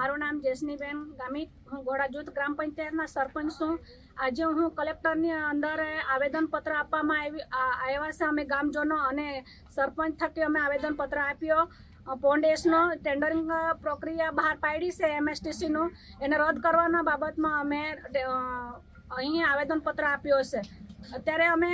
મારું નામ જેસનીબેન ગામિત. હું ઘોડા જૂથ ગ્રામ પંચાયતના સરપંચ છું. આજે હું કલેક્ટરની અંદર આવેદનપત્ર આપવામાં આવી આવ્યા છે. અમે ગામજનો અને સરપંચ થકી અમે આવેદનપત્ર આપ્યો. પોન્ડેસનો ટેન્ડરિંગ પ્રક્રિયા બહાર પાડી છે એમએસટીસીનું એને રદ કરવાના બાબતમાં અમે અહીં આવેદનપત્ર આપ્યો છે. અત્યારે અમે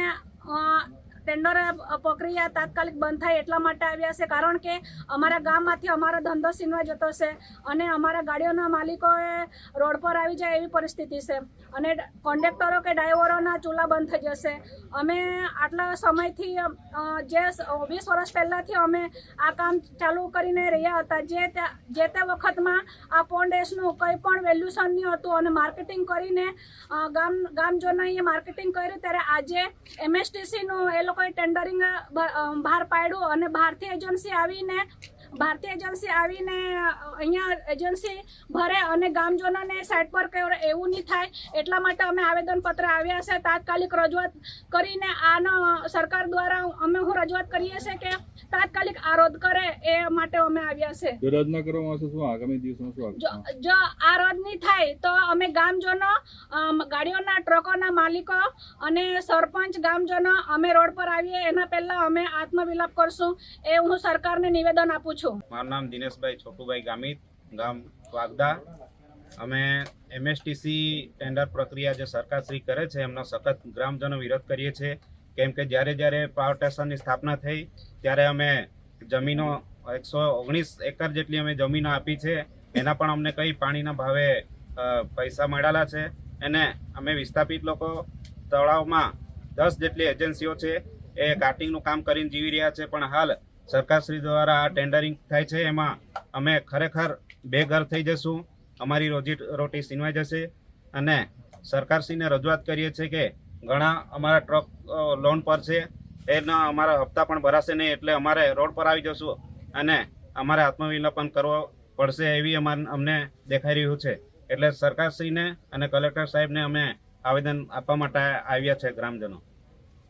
ટેન્ડર પ્રક્રિયા તાત્કાલિક બંધ થાય એટલા માટે આવ્યા છે. કારણ કે અમારા ગામમાંથી અમારો ધંધો સીનવા જતો છે અને અમારા ગાડીઓના માલિકોએ રોડ પર આવી જાય એવી પરિસ્થિતિ છે. અને કોન્ડક્ટરો કે ડ્રાઈવરોના ચૂલા બંધ થઈ જશે. અમે આટલા સમયથી જે વીસ વર્ષ પહેલાંથી અમે આ કામ ચાલુ કરીને રહ્યા હતા. જે જે તે વખતમાં આ પોન્ડેશનું કંઈ પણ વેલ્યુશન નહીં હતું અને માર્કેટિંગ કરીને ગામ ગામ, ગામજનોએ માર્કેટિંગ કર્યું, ત્યારે આજે એમએસટીસીનું એ લોકોએ ટેન્ડરિંગ બહાર પાડ્યું અને બહારથી એજન્સી આવીને ભારતીય એજન્સી આવીને અહીંયા એજન્સી ભરે અને ગામજનોને સાઈડ પર કરે એવું નહીં થાય એટલા માટે અમે આવેદનપત્ર આવ્યા છે. તાત્કાલિક રજૂઆત કરીને આનો સરકાર દ્વારા અમે હું રજૂઆત કરીએ છીએ કે તાત્કાલિક આ રદ કરે એ માટે અમે આવ્યા છે. જો રદ ન કરવામાં આવશે શું આગામી દિવસોમાં શું જો આ રદ નહીં થાય તો અમે ગામજનો ગાડીઓના ટ્રકોના માલિકો અને સરપંચ ગામજનો અમે રોડ પર આવીએ. એના પહેલા અમે આત્મવિલાપ કરશું. એ હું સરકારને નિવેદન આપું છું? મારું નામ દિનેશભાઈ છોટુભાઈ ગામિત, ગામ વાગદા. અમે એમએસટીસી ટેન્ડર પ્રક્રિયા જે સરકારશ્રી કરે છે, એમનો સખત ગ્રામજનો વિરોધ કરીએ છીએ. કેમ કે જ્યારે જ્યારે પાવર સ્ટેશનની સ્થાપના થઈ, ત્યારે અમે જમીનો એકસો ઓગણીસ એકર જેટલી અમે જમીનો આપી છે. એના પણ અમને કંઈ પાણીના ભાવે પૈસા મળેલા છે. અને અમે વિસ્થાપિત લોકો તળાવમાં દસ જેટલી એજન્સીઓ છે, એ કાર્ટિંગનું કામ કરીને જીવી રહ્યા છે. પણ હાલ સરકારશ્રી દ્વારા આ ટેન્ડરિંગ થાય છે, એમાં અમે ખરેખર બેઘર થઈ જશું. અમારી રોજી રોટી સીનવાઈ જશે અને સરકારશ્રીને રજૂઆત કરીએ છીએ કે ઘણા અમારા ટ્રક લોન પર છે, એના અમારા હપ્તા પણ ભરાશે નહીં, એટલે અમારે રોડ પર આવી જશું અને અમારે આત્મવિલોપન કરવો પડશે એવી અમાર, અમને દેખાઈ રહ્યું છે. એટલે સરકારશ્રીને અને કલેક્ટર સાહેબને અમે આવેદન આપવા માટે આવ્યા છે ગ્રામજનો.